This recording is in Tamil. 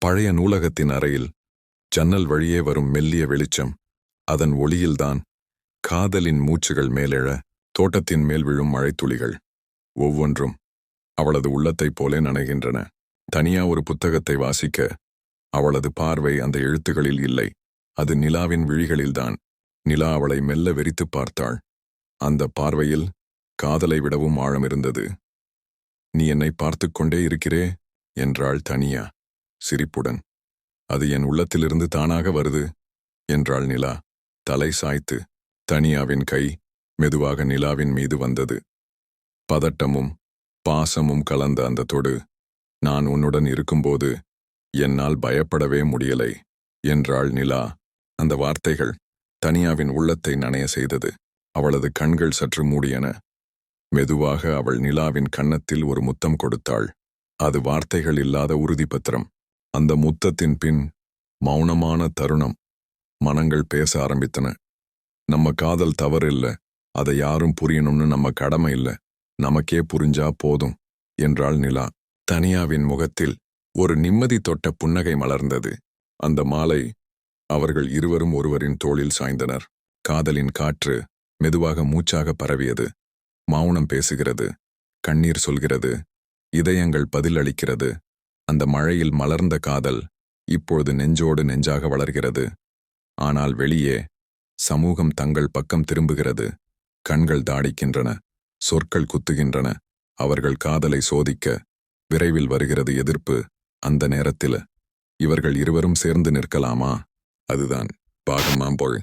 பழைய நூலகத்தின் அறையில் ஜன்னல் வழியே வரும் மெல்லிய வெளிச்சம் அதன் ஒளியில்தான் காதலின் மூச்சுகள் மேலெழ தோட்டத்தின் மேல் விழும் மழைத்துளிகள். ஒவ்வொன்றும் அவளது உள்ளத்தைப் போலே நனைகின்றன. தனியா ஒரு புத்தகத்தை வாசிக்க அவளது பார்வை அந்த எழுத்துகளில் இல்லை. அது நிலாவின் விழிகளில்தான். நிலா அவளை மெல்ல வெறித்துப் பார்த்தாள். அந்த பார்வையில் காதலை விடவும் ஆழம் இருந்தது நீ என்னை பார்த்து கொண்டே இருக்கிறே என்றாள் தனியா. சிரிப்புடன். அது என் உள்ளத்திலிருந்து தானாக வருது என்றாள் நிலா. தலை சாய்த்து தனியாவின் கை மெதுவாக நிலாவின் மீது வந்தது. பதட்டமும் பாசமும் கலந்த அந்த தொடு நான் உன்னுடன் இருக்கும்போது என்னால் பயப்படவே முடியலை என்றாள் நிலா. அந்த வார்த்தைகள் தனியாவின் உள்ளத்தை நனைய செய்தது. அவளது கண்கள் சற்று மூடியன. மெதுவாக அவள் நிலாவின் கன்னத்தில் ஒரு முத்தம் கொடுத்தாள். அது வார்த்தைகள் இல்லாத உறுதிப்பத்திரம். அந்த முத்தத்தின் பின் மௌனமான தருணம். மனங்கள் பேச ஆரம்பித்தன. நம்ம காதல் தவறு இல்ல அதை யாரும் புரியணும்னு நம்ம கடமை இல்ல. நமக்கே புரிஞ்சா போதும் என்றாள் நிலா. தனியாவின் முகத்தில் ஒரு நிம்மதி தொட்ட புன்னகை மலர்ந்தது. அந்த மாலை அவர்கள் இருவரும் ஒருவரின் தோளில் சாய்ந்தனர். காதலின் காற்று மெதுவாக மூச்சாக பரவியது. மௌனம் பேசுகிறது. கண்ணீர் சொல்கிறது. இதயங்கள் பதிலளிக்கிறது. அந்த மழையில் மலர்ந்த காதல் இப்பொழுது நெஞ்சோடு நெஞ்சாக வளர்கிறது. ஆனால் வெளியே சமூகம் தங்கள் பக்கம் திரும்புகிறது. கண்கள் தாடிக்கின்றன சொற்கள் குத்துகின்றன அவர்கள் காதலை சோதிக்க விரைவில் வருகிறது எதிர்ப்பு அந்த நேரத்தில். இவர்கள் இருவரும் சேர்ந்து நிற்கலாமா? அதுதான் பாகமாம்பொழ்